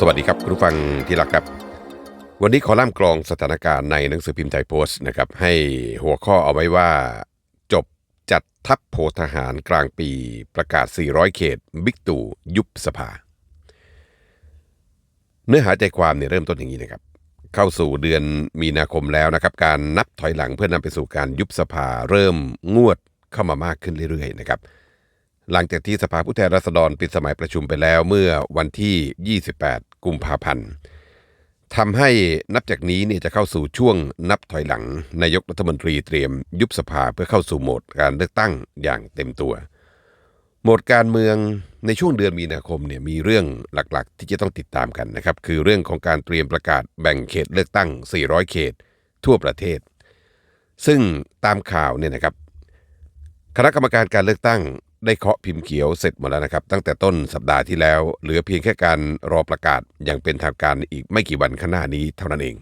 สวัสดีครับคุณผู้ฟังที่รักครับ วันนี้ขอล่ามกรองสถานการณ์ในหนังสือพิมพ์ไทยโพสต์นะครับให้หัวข้อเอาไว้ว่า จบจัดทัพโพทหารกลางปีประกาศ 400 เขต บิ๊กตู่ยุบสภา เนื้อหาใจความเนี่ยเริ่มต้นอย่างนี้นะครับ เข้าสู่เดือนมีนาคมแล้วนะครับ การนับถอยหลังเพื่อนำไปสู่การยุบสภาเริ่มงวดเข้ามามากขึ้นเรื่อยๆนะครับหลังจากที่สภาผู้แทนราษฎรปิดสมัยประชุมไปแล้วเมื่อวันที่ 28 กุมภาพันธ์ทำให้นับจากนี้เนี่ยจะเข้าสู่ช่วงนับถอยหลังนายกรัฐมนตรีเตรียมยุบสภาเพื่อเข้าสู่โหมดการเลือกตั้งอย่างเต็มตัว โหมดการเมืองในช่วงเดือนมีนาคมเนี่ยมีเรื่องหลักๆ ที่จะต้องติดตามกันนะครับ คือเรื่องของการเตรียมประกาศแบ่งเขตเลือกตั้ง 400 เขต ทั่วประเทศ ซึ่งตามข่าวเนี่ยนะครับคณะกรรมการการเลือกตั้ง ได้เคาะพิมพ์เขียวเสร็จหมดแล้วนะครับ ตั้งแต่ต้นสัปดาห์ที่แล้ว เหลือเพียงแค่การรอประกาศอย่างเป็นทางการอีกไม่กี่วันข้างหน้านี้เท่านั้นเอง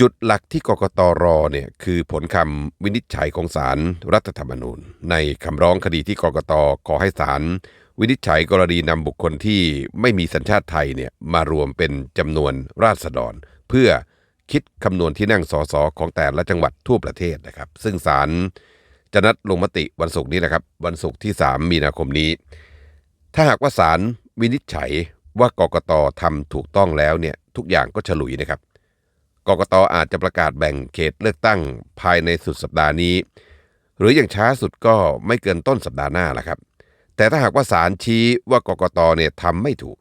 จุดหลักที่กกตรอเนี่ยคือผลคำวินิจฉัยของศาลรรัฐธรรมนูญ ในคำร้องคดีที่กกตขอให้ศาลวินิจฉัยกรณีนำบุคคลที่ไม่มีสัญชาติไทยเนี่ยมารวมเป็นจำนวนราษฎร เพื่อคิดคำนวณที่นั่งสสของแต่ละจังหวัดทั่วประเทศนะครับ ซึ่งศาล จะนัดลงมติวันศุกร์นี้นะครับ วันศุกร์ที่ 3 มีนาคมนี้ ถ้าหากว่าศาลวินิจฉัยว่ากกตทำถูกต้องแล้วเนี่ยทุกอย่างก็ฉลุยนะครับ กกตอาจจะประกาศแบ่งเขตเลือกตั้งภายในสุดสัปดาห์นี้ หรืออย่างช้าสุดก็ไม่เกินต้นสัปดาห์หน้าละครับ แต่ถ้าหากว่าศาลชี้ว่ากกตเนี่ยทำไม่ถูก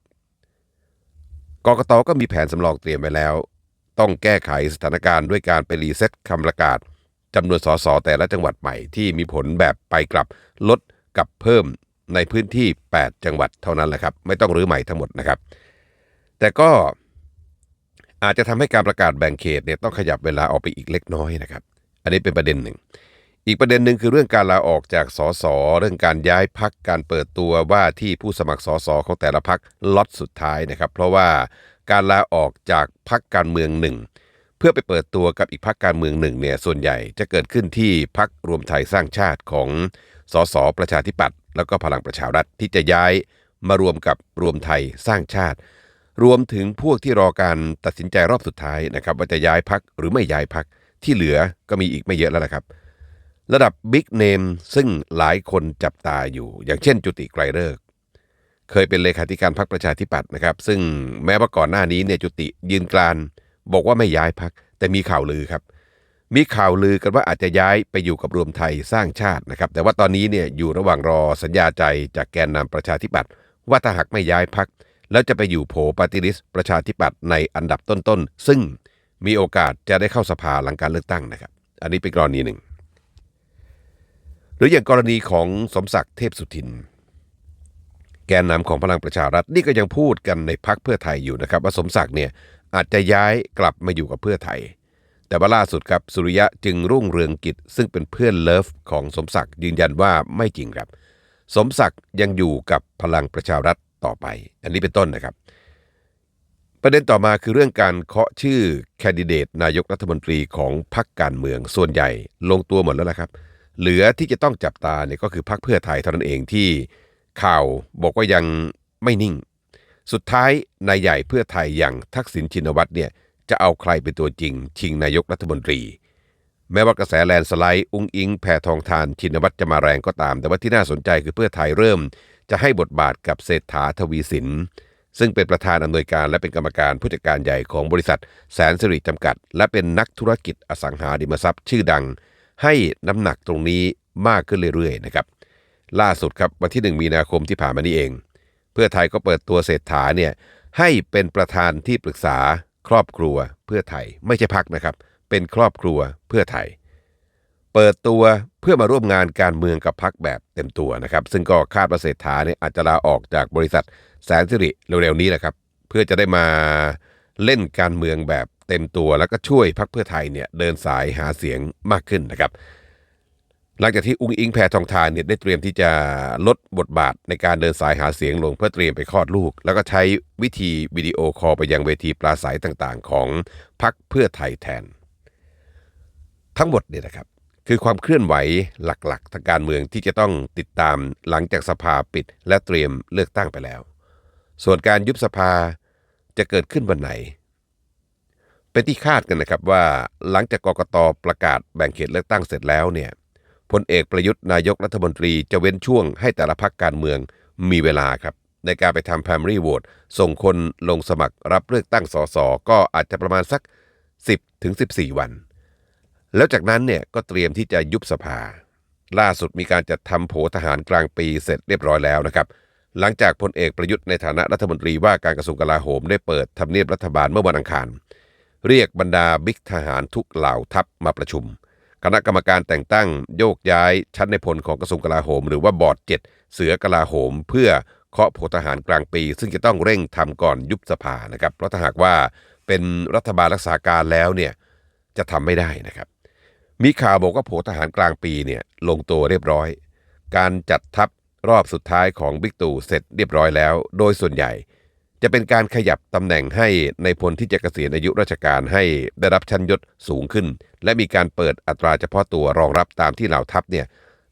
กกตก็มีแผนสำรองเตรียมไว้แล้ว ต้องแก้ไขสถานการณ์ด้วยการไปรีเซ็ตคำประกาศ จำนวนสสแต่ละจังหวัดใหม่ที่มีผลแบบไปกลับลดกับเพิ่มในพื้นที่ 8 จังหวัดเท่านั้นแหละครับ ไม่ต้องรื้อใหม่ทั้งหมดนะครับ แต่ก็อาจจะทำให้การประกาศแบ่งเขตเนี่ยต้องขยับเวลาออกไปอีกเล็กน้อยนะครับ อันนี้เป็นประเด็นหนึ่ง อีกประเด็นหนึ่งคือเรื่องการลาออกจากสสเรื่องการย้ายพักการเปิดตัวว่าที่ผู้สมัครสสของแต่ละพักล็อตสุดท้ายนะครับ เพราะว่าการลาออกจากพักการเมืองหนึ่ง เพื่อไปเปิดตัวกับอีกพักการเมืองหนึ่งเนี่ยส่วนใหญ่จะเกิดขึ้นที่พักรวมไทยสร้างชาติของสสประชาธิปัตย์แล้วก็พลังประชารัฐที่จะย้ายมารวมกับรวมไทยสร้างชาติ รวมถึงพวกที่รอการตัดสินใจรอบสุดท้ายนะครับว่าจะย้ายพักหรือไม่ย้ายพักที่เหลือก็มีอีกไม่เยอะแล้วนะครับ ระดับบิ๊กเนมซึ่งหลายคนจับตาอยู่ อย่างเช่นจุติไกรเลิกเคยเป็นเลขาธิการพรรคประชาธิปัตย์นะครับ ซึ่งแม้ว่าก่อนหน้านี้เนี่ยจุติยืนกราน บอกว่าไม่ย้ายพัก แต่มีข่าวลือครับ มีข่าวลือกันว่าอาจจะย้ายไปอยู่กับรวมไทยสร้างชาตินะครับ แต่ว่าตอนนี้เนี่ยอยู่ระหว่างรอสัญญาใจจากแกนนำประชาธิปัตย์ว่าถ้าหากไม่ย้ายพัก แล้วจะไปอยู่โผปฏิริษประชาธิปัตย์ในอันดับต้นๆซึ่งมีโอกาสจะได้เข้าสภาหลังการเลือกตั้งนะครับ อันนี้เป็นกรณีหนึ่ง หรืออย่างกรณีของสมศักดิ์เทพสุทิน แกนนำของพลังประชารัฐนี่ก็ยังพูดกันในพักเพื่อไทยอยู่นะครับ ว่าสมศักดิ์เนี่ย อาจจะย้ายกลับมาอยู่กับเพื่อไทย แต่ว่าล่าสุดครับสุริยะจึงรุ่งเรืองกิจ ซึ่งเป็นเพื่อนเลิฟของสมศักดิ์ยืนยันว่าไม่จริงครับ สมศักดิ์ยังอยู่กับพลังประชารัฐต่อไป อันนี้เป็นต้นนะครับ ประเด็นต่อมาคือเรื่องการเคาะชื่อแคนดิเดตนายกรัฐมนตรีของพรรคการเมืองส่วนใหญ่ลงตัวหมดแล้วนะครับ เหลือที่จะต้องจับตาเนี่ยก็คือพรรคเพื่อไทยเท่านั้นเองที่ข่าวบอกว่ายังไม่นิ่ง สุดท้ายนายใหญ่เพื่อไทยอย่างทักษิณชินวัตรเนี่ยจะเอาใครเป็นตัวจริง ชิงนายกรัฐมนตรี แม้ว่ากระแสแลนสไลด์อุ้งอิงแพทองทานชินวัตรจะมาแรงก็ตาม แต่ว่าที่น่าสนใจคือเพื่อไทยเริ่ม จะให้บทบาทกับเศรษฐาทวีสิน ซึ่งเป็นประธานอำนวยการและเป็นกรรมการผู้จัดการใหญ่ของบริษัท แสนสิริจำกัด และเป็นนักธุรกิจอสังหาริมทรัพย์ชื่อดัง ให้น้ำหนักตรงนี้มากขึ้นเรื่อยๆนะครับล่าสุดครับวันที่ 1 มีนาคมที่ผ่านมานี้เอง เพื่อไทยก็เปิดตัวเศรษฐาเนี่ยให้เป็นประธานที่ปรึกษาครอบครัวเพื่อไทยไม่ใช่พักนะครับ เป็นครอบครัวเพื่อไทย เปิดตัวเพื่อมาร่วมงานการเมืองกับพักแบบเต็มตัวนะครับ ซึ่งก็คาดว่าเศรษฐาเนี่ยอาจจะลาออกจากบริษัทแสนสิริเร็วๆนี้แหละครับ เพื่อจะได้มาเล่นการเมืองแบบเต็มตัวแล้วก็ช่วยพักเพื่อไทยเนี่ยเดินสายหาเสียงมากขึ้นนะครับ หลังจากที่อุ้งอิงแพทองทานเนี่ยได้เตรียมที่จะลดบทบาทในการเดินสายหาเสียงลงเพื่อเตรียมไปคลอดลูก แล้วก็ใช้วิธีวิดีโอคอลไปยังเวทีปราศัยต่างๆ ของพักเพื่อไทยแทน ทั้งหมดเนี่ยนะครับ คือความเคลื่อนไหวหลักๆทางการเมืองที่จะต้องติดตามหลังจากสภาปิดและเตรียมเลือกตั้งไปแล้ว ส่วนการยุบสภาจะเกิดขึ้นวันไหนเป็นที่คาดกันนะครับว่าหลังจากกกตประกาศแบ่งเขตเลือกตั้งเสร็จแล้วเนี่ย พลเอกประยุทธ์นายกรัฐมนตรีจะเว้นช่วงให้แต่ละพักการเมืองมีเวลาครับ ในการไปทำ primary vote ส่งคนลงสมัครรับเลือกตั้งสสก็อาจจะประมาณสัก 10ถึง14 วัน แล้วจากนั้นเนี่ยก็เตรียมที่จะยุบสภา ล่าสุดมีการจัดทำโผทหารกลางปีเสร็จเรียบร้อยแล้วนะครับ หลังจากพลเอกประยุทธ์ในฐานะรัฐมนตรีว่าการกระทรวงกลาโหมได้เปิดทำเนียบรัฐบาลเมื่อวันอังคาร เรียกบรรดาบิ๊กทหารทุกเหล่าทัพมาประชุม คณะกรรมการแต่งตั้งโยกย้ายชั้นในพลของกระทรวงกลาโหม หรือว่าบอร์ดเจ็ดเสือกลาโหม เพื่อเคาะโผทหารกลางปี ซึ่งจะต้องเร่งทำก่อนยุบสภานะครับเพราะถ้าหากว่าเป็นรัฐบาลรักษาการแล้วเนี่ยจะทำไม่ได้นะครับ มีข่าวบอกว่าโผทหารกลางปีเนี่ยลงตัวเรียบร้อย การจัดทัพรอบสุดท้ายของบิ๊กตู่เสร็จเรียบร้อยแล้ว โดยส่วนใหญ่ จะเป็นการขยับตำแหน่งให้ในพลที่จะเกษียณอายุราชการให้ได้รับชั้นยศสูงขึ้น และมีการเปิดอัตราเฉพาะตัวรองรับตามที่เหล่าทัพเนี่ย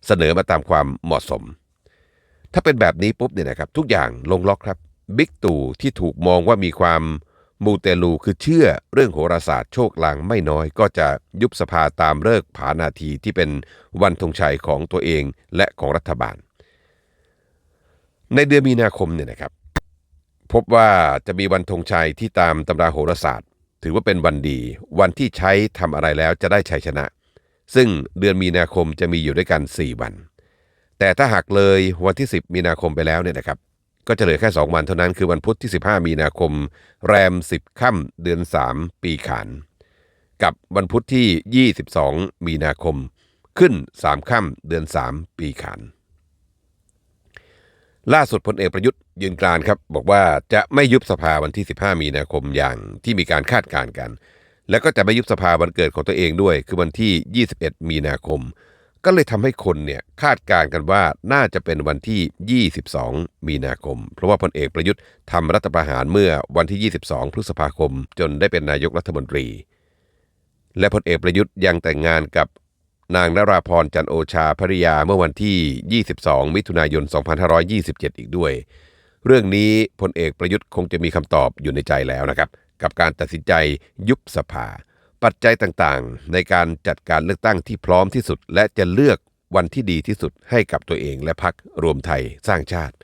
เสนอมาตามความเหมาะสม ถ้าเป็นแบบนี้ปุ๊บเนี่ยนะครับทุกอย่างลงล็อกครับบิ๊กตู่ที่ถูกมองว่ามีความมูเตลูคือเชื่อเรื่องโหราศาสตร์โชคลางไม่น้อย ก็จะยุบสภาตามเลิกผานาทีที่เป็นวันธงชัยของตัวเองและของรัฐบาล ในเดือนมีนาคมเนี่ยนะครับ พบว่าจะมีวันธงชัยที่ตามตำราโหราศาสตร์ ถือว่าเป็นวันดี วันที่ใช้ทำอะไรแล้วจะได้ชัยชนะ ซึ่งเดือนมีนาคมจะมีอยู่ด้วยกัน 4 วัน แต่ถ้าหากเลยวันที่ 10 มีนาคมไปแล้วเนี่ยนะครับ ก็จะเหลือแค่ 2 วันเท่านั้นคือวันพุธที่ 15 มีนาคม แรม 10ค่ำเดือน 3 ปีขาน กับวันพุธที่ 22 มีนาคม ขึ้น 3ค่ำเดือน 3 ปีขานล่าสุดพลเอกประยุทธ์ ยืนกรานครับบอกว่าจะไม่ยุบสภาวันที่ 15 มีนาคมอย่างที่มีการคาดการณ์กัน แล้วก็จะไม่ยุบสภาวันเกิดของตัวเองด้วย คือวันที่ 21 มีนาคม ก็เลยทำให้คนเนี่ยคาดการณ์กันว่าน่าจะเป็นวันที่ 22 มีนาคม เพราะว่าพลเอกประยุทธ์ทำรัฐประหารเมื่อวันที่ 22 พฤษภาคม จนได้เป็นนายกรัฐมนตรี และพลเอกประยุทธ์ยังแต่งงานกับนางนราพรจันโอชาภริยาเมื่อวันที่ 22 มิถุนายน 2527 อีกด้วย เรื่องนี้พลเอกประยุทธ์คงจะมีคำตอบอยู่ในใจแล้วนะครับ กับการตัดสินใจยุบสภา ปัจจัยต่างๆ ในการจัดการเลือกตั้งที่พร้อมที่สุด และจะเลือกวันที่ดีที่สุดให้กับตัวเองและพักรวมไทยสร้างชาติ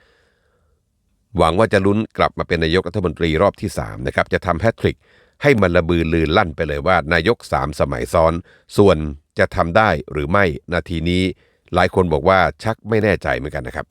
หวังว่าจะลุ้นกลับมาเป็นนายกรัฐมนตรีรอบที่3นะครับจะทำแฮตทริกให้มันระบือลือลั่นไปเลยว่านายก3สมัยซ้อน ส่วนจะทำได้หรือไม่นาทีนี้ หลายคนบอกว่าชักไม่แน่ใจเหมือนกันนะครับ